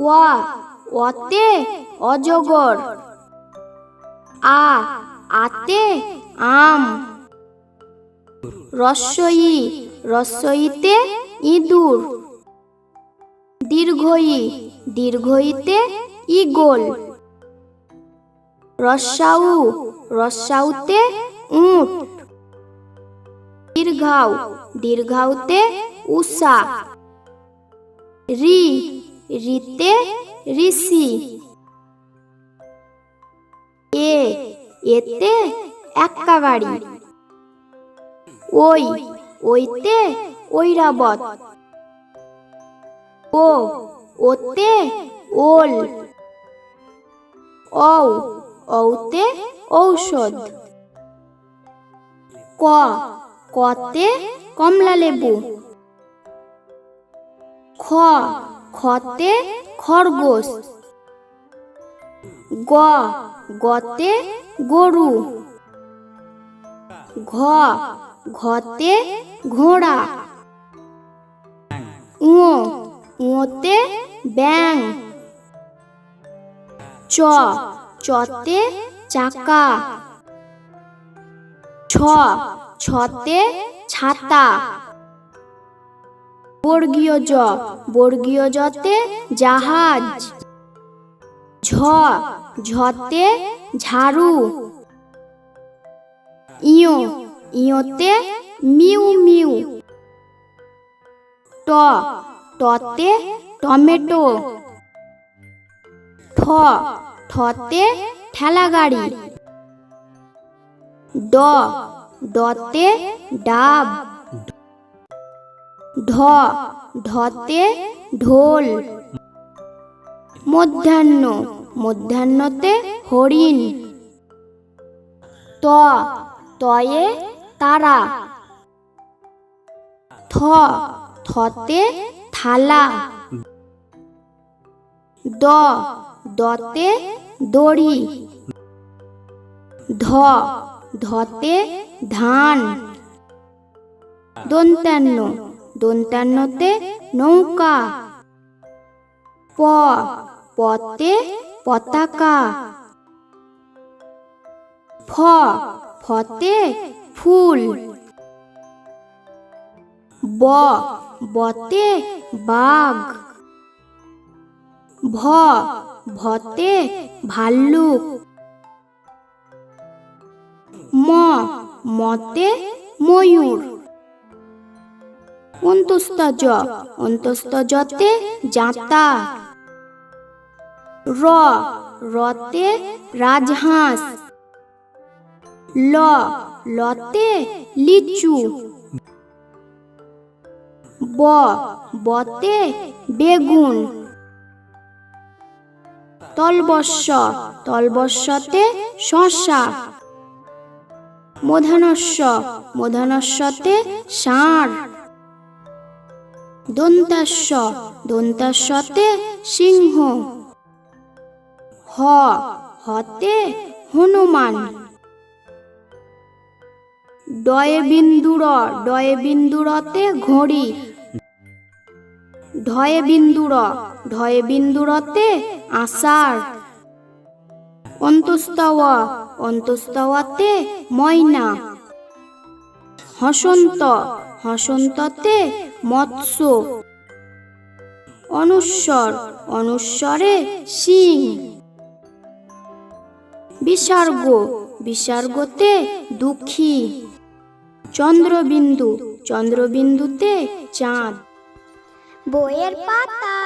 ওয়া ওতে অজগর। আ, আতে আম। রস্যই রস্যইতে ইঁদুর। দীর্ঘই, দীর্ঘইতে ইগল রস্যাউ রস্যাউতে উট। দীর্ঘাউ, দীর্ঘাউতে উষা। রি রিতে ঋষি। এ, এতে এক্কা গাড়ি ওই, ওইতে ঐরাবত। ও, ওতে ওল। ঔ, ঔতে ঔষধ। ক, কতে কমলা লেবু খ খতে খরগোশ। গ, গতে গরু। ঘ, ঘতে ঘোড়া। উ উতে ব্যাং চ, চতে চাকা। ছ, ছতে ছাতা। বর্গীয় জ, বর্গীয় জতে জাহাজ, ঝ, ঝতে ঝাড়ু, ইয়, ইয়তে মিউ মিউ, ট টতে টমেটো, ঠ ঠতে ঠেলা গাড়ি ড ডতে ডাব। ঢ, ঢতে ঢোল। মধ্যাহ্ন, মধ্যাহ্নতে হরিণ। ত, তয়ে তারা। থ, থতে থালা। দ, দতে দড়ি। ধ, ধতে ধান। দন্তান্ন দন্তান্নতে নৌকা। প পতে পতাকা। ফ ফতে ফুল। ব, বতে বাঘ। ভ, ভতে ভাল্লুক। ম, মতে ময়ূর। অন্তস্থ জ অন্তস্থ জতে জাতা র, রতে রাজহাঁস। ল, লতে লিচু। ব, বতে বেগুন। তলবস্য, তলবস্যতে শশা। মধানস্য, মধানস্যতে ষাঁড় দন্তাস্য, দন্তাস্যতে সিংহ। হ, হতে হনুমান। ডয়ে বিন্দুর ডয়ে বিন্দুরতে ঘড়ি। ঢয়ে বিন্দুর ঢয়ে বিন্দুরতে আষাঢ়। অন্তস্তওয়া অন্তস্তওয়াতে ময়না। হসন্ত, হসন্ততে মৎস্য। অনুস্বর। অনুস্বরে সিং বিসর্গ বিসর্গতে দুঃখী। চন্দ্রবিন্দু। চন্দ্রবিন্দুতে চাঁদ। বইয়ের পাতা